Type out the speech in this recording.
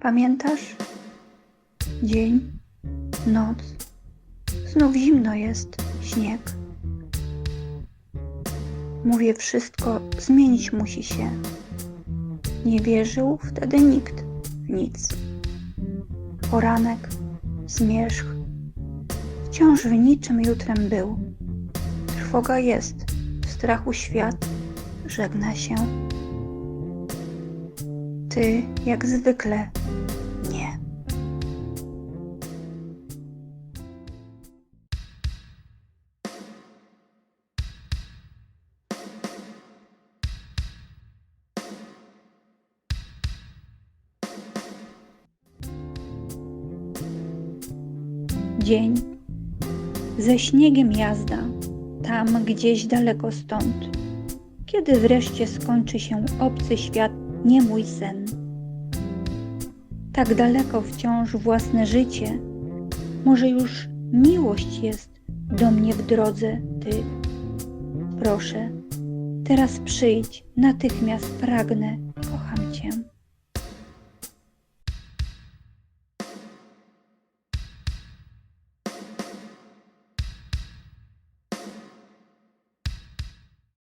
Pamiętasz? Dzień, noc, znów zimno jest, śnieg. Mówię wszystko, zmienić musi się. Nie wierzył wtedy nikt w nic. Poranek, zmierzch, wciąż w niczym jutrem był. Trwoga jest, w strachu świat żegna się. Ty, jak zwykle, nie. Dzień. Ze śniegiem jazda, tam gdzieś daleko stąd. Kiedy wreszcie skończy się obcy świat, nie mój sen. Tak daleko wciąż własne życie, może już miłość jest do mnie w drodze, ty. Proszę, teraz przyjdź, natychmiast pragnę